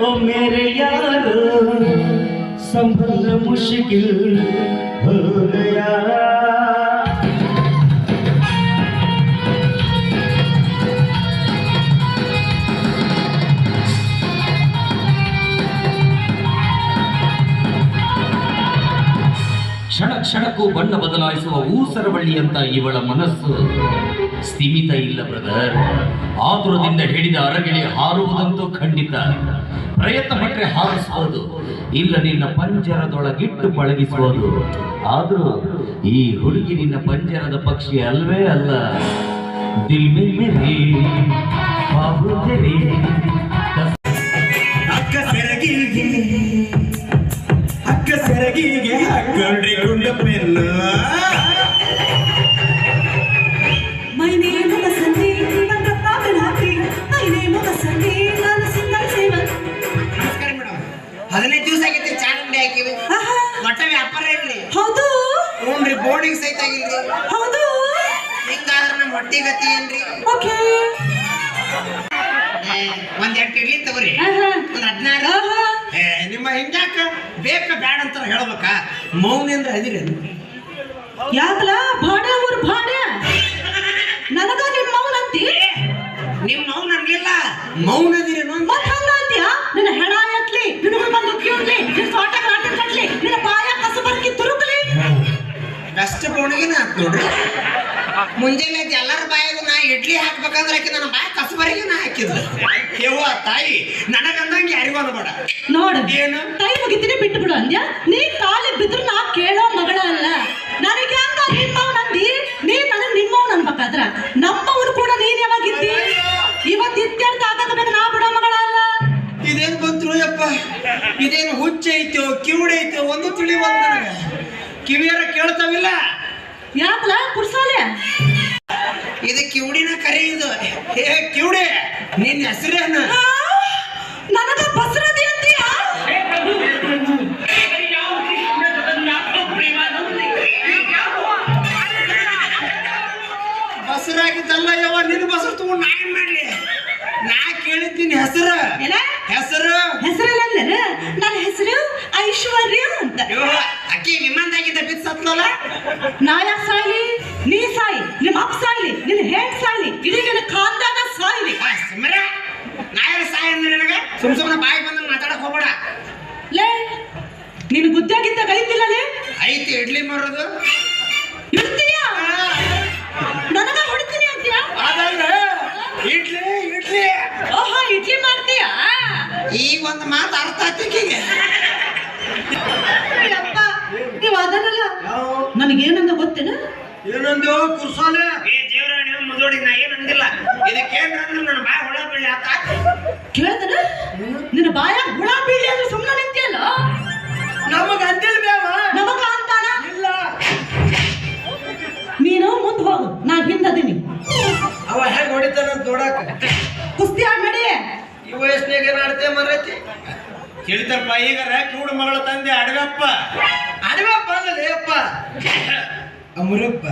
ओ मेरे यार संभलना मुश्किल हो गया ಕ್ಷಣ ಕ್ಷಣಕ್ಕೂ ಬಣ್ಣ ಬದಲಾಯಿಸುವ ಊಸರವಳ್ಳಿಯಂತ ಇವಳ ಮನಸ್ಸು. ಸ್ಥಿಮಿತ ಇಲ್ಲ ಬ್ರದರ್ ಆತುರದಿಂದ ಹಿಡಿದ ಅರಗಿಳಿ ಹಾರುವುದಂತೂ ಖಂಡಿತ. ಪ್ರಯತ್ನ ಪಟ್ಟರೆ ಹಾರಿಸುವುದು. ಇಲ್ಲ, ನಿನ್ನ ಪಂಜರದೊಳಗಿಟ್ಟು ಪಳಗಿಸುವುದು. ಆದರೂ ಈ ಹುಡುಗಿ ನಿನ್ನ ಪಂಜರದ ಪಕ್ಷಿ ಅಲ್ವೇ ಅಲ್ಲ. ದಿಲ್ ಮೇ ಮೇರೆ ನಾನು ಸಿಂಗಲ್ ಸೇವನ್ ನಮಸ್ಕಾರ ಮೇಡಮ್. ಹದಿನೈದು ದಿವಸ ಆಗೈತಿ ಹಾಕಿವಿ. ವ್ಯಾಪಾರ ಇಲ್ರಿ ಹೌದು. ಹ್ಞೂನ್ರಿ ಬೋರ್ಡಿಂಗ್ ಸಹಿತ ಆಗಿಲ್ರಿ. ಹೌದು. ಹಿಂಗಾದ್ರ ನಮ್ಮ ಹೊಟ್ಟಿ ಗತಿ ಏನ್ರಿ? ಓಕೆ. ಏ, ಒಂದ್ ಎಂಟು ಇಡ್ಲಿ ತಗೋರಿ. ನಿಮ್ಮ ಹಿಂಗ್ಯಾಕ ಬೇಕ ಬ್ಯಾಡ ಅಂತ ಹೇಳ್ಬೇಕಾ? ಮೌನಿಂದ ಅದಿರಿ ಯಾಕಲ ಭಾಡೆ ಊರ್ ಭಾಡೆ ನನಗ ನಿಮ್ಮ ಮೌನ ಅಂತಿ? ನಿಮ್ ಮೌನ ಅನ್ಲಿಲ್ಲ ಮೌನ ಅದಿರಿ ಮತ್ ಹಂಗ ಅಂತೀಯ? ನಿನ್ನ ಹೆಣ ಎತ್ಲಿ ನಿನ್ನ ಬಂದು ಕಿವ್ಲಿ ನಿನ್ನ ಸೊಟ್ಟ ಕಾಟ ಕಟ್ಲಿ ನಿನ್ನ ಬಾಯ ಕಸಬರ್ಕಿ ತುರುಕ್ಲಿ. ಬೆಸ್ಟ್ ಹಾಕ್ ನೋಡ್ರಿ. ಮುಂಜಾನೆ ಎಲ್ಲರ ಬಾಯಾಗ ನಾ ಇಡ್ಲಿ ಹಾಕ್ಬೇಕಂದ್ರೆ ಆಕಿ ನನ್ನ ಬಾಯ ಕಸಬರಿಗೆ ನಾ ಹಾಕಿದ್ಲು ಯವ್ವ ತಾಯಿ ನನಗಂದಂಗೆ ಯಾರಿಗೂ ಅನ್ಬೇಡ ನೋಡು ಏನು? ತಾಯಿ ಮುಗಿತೀನಿ ಬಿಟ್ಟು ಬಿಡು ಅಂದ್ಯ? ನೀ ಕಾಲಿ ಬಿದ್ರು ನಾ ಕೇಳೋ ಮಗಳ ಅಲ್ಲ. ನನಗೆ ಅಂತ ನಿಮ್ಮವ್ ನಂದಿ ನೀ ನನಗ್ ನಿಮ್ಮವ್ ಅನ್ಬೇಕಾದ್ರ ನಮ್ಮವ್ರು ಕೂಡ ನೀನ್ ಯಾವಾಗಿದ್ದಿ ಇವತ್ತು ಇತ್ಯರ್ಥ ಆಗಬೇಕು ನಾ ಬಿಡೋ ಮಗಳ ಅಲ್ಲ. ಇದೇನ್ ಬಂತ್ರು ಯಪ್ಪ. ಇದೇನು ಹುಚ್ಚ ಐತೋ ಕಿವುಡ ಐತೋ ಒಂದು ತಿಳಿ ಬಂದ್ ನನಗ. ಕಿವಿಯರ ಕೇಳ್ತಾವಿಲ್ಲ? ಯಾಕಲ ಕುರ್ಸಾಲೆ ಕಿವುಡಿನ ಕರೆ ಇದು ಹೇ ಕಿವುಡಿ ನಿನ್ನ ಹೆಸರೇನು? ನನಗ ಬಸರದಿ ಅಂತೀಯ ಬಸರಾಗಿದ್ದಲ್ಲ ಯಾವ ನಿನ್ನ ಬಸರು ತಗೊಂಡು ನಾ ಏನ್ ಮಾಡ್ಲಿ? ನಾ ಕೇಳಿದ್ದೀನಿ ಹೆಸರು. ಏನ? ಹೆಸರು? ಹೆಸರಲ್ಲ ನನ್ನ ಹೆಸರು ಐಶ್ವರ್ಯ ಅಂತ. ಅಯ್ಯೋ ಅಕ್ಕಿ ವಿಮಾನದಾಗಿದ್ದ ಬಿದ್ದು ಸತ್ಲಲ್ಲ? ನಾ ಯಾಕೆ ಸಾಯ್ಲಿ ನೀ ಸಾಯಿ ನಿಮ್ಮ ಅಪ್ಪ ಸಾಯ್ಲಿ ನಿನ್ನ ಹೆಣ್ ಸಾಯ್ಲಿ ಇಡೀ ನಿನ್ನ ಖಾನ್ದಾಗ ಸಾಯ್ಲಿ ಆ, ಸುಮ್ನಿರ. ನಾ ಯಾರು ಸಹಾಯ ಅಂದ್ರೆ ನನಗ ಸುಮ್ ಸುಮ್ಮನೆ ಬಾಯಿ ಬಂದಂಗೆ ಮಾತಾಡಕ್ ಹೋಗ್ಬೇಡ. ಲೇ ನಿನ್ ಗುದ್ದಾಗಿದ್ದ ಕಲಿತಿಲ್ಲಲೇ? ಐತಿ ಇಡ್ಲಿ ಮಾರೋದು. ಇರ್ತೀಯಾ ನನಗ ಹೊಡಿತೀನಿ ಅಂತೀಯ? ಅದಲ್ಲ ಇಡ್ಲಿ ಇಡ್ಲಿ. ಓಹೋ ಇಡ್ಲಿ ಮಾಡ್ತೀಯಾ? ಈಗ ಒಂದು ಮಾತು ಅರ್ಥ ಆತಿಕಿಗೆ ಅಪ್ಪ ನೀವು ಅದನ್ನಲ್ಲ ನನಗೇನಂದ ಗೊತ್ತೇನ? ಏನಂದು ಕುರ್ಸೋಲೆ. ಏ ದೇವ್ರ ನೀವು ಮುದೋಡಿ ನಾ ಏನಂದಿಲ್ಲ. ಅಂದಿಲ್ಲ ಇದಕ್ಕೇನ್ ಅಂದ್ರೆ ನನ್ನ ಬಾಯ್ ಹುಳ ಬೀಳಿ ಆತ ಕುಸ್ತಿ ಆಡ್ ನಡಿ ಈ ವಯಸ್ಸಿನಾಗ ಏನ್ ಆಡ್ತೇ ಮರೈತಿ? ತಿಳಿತಪ್ಪ ಈಗ ಕಿವುಡ ಮಗಳ ತಂದೆ ಅಡಗಪ್ಪ ಅಡವಪ್ಪ ಅಂದ್ರೆ ಅಮರಪ್ಪ ಅಮರಪ್ಪ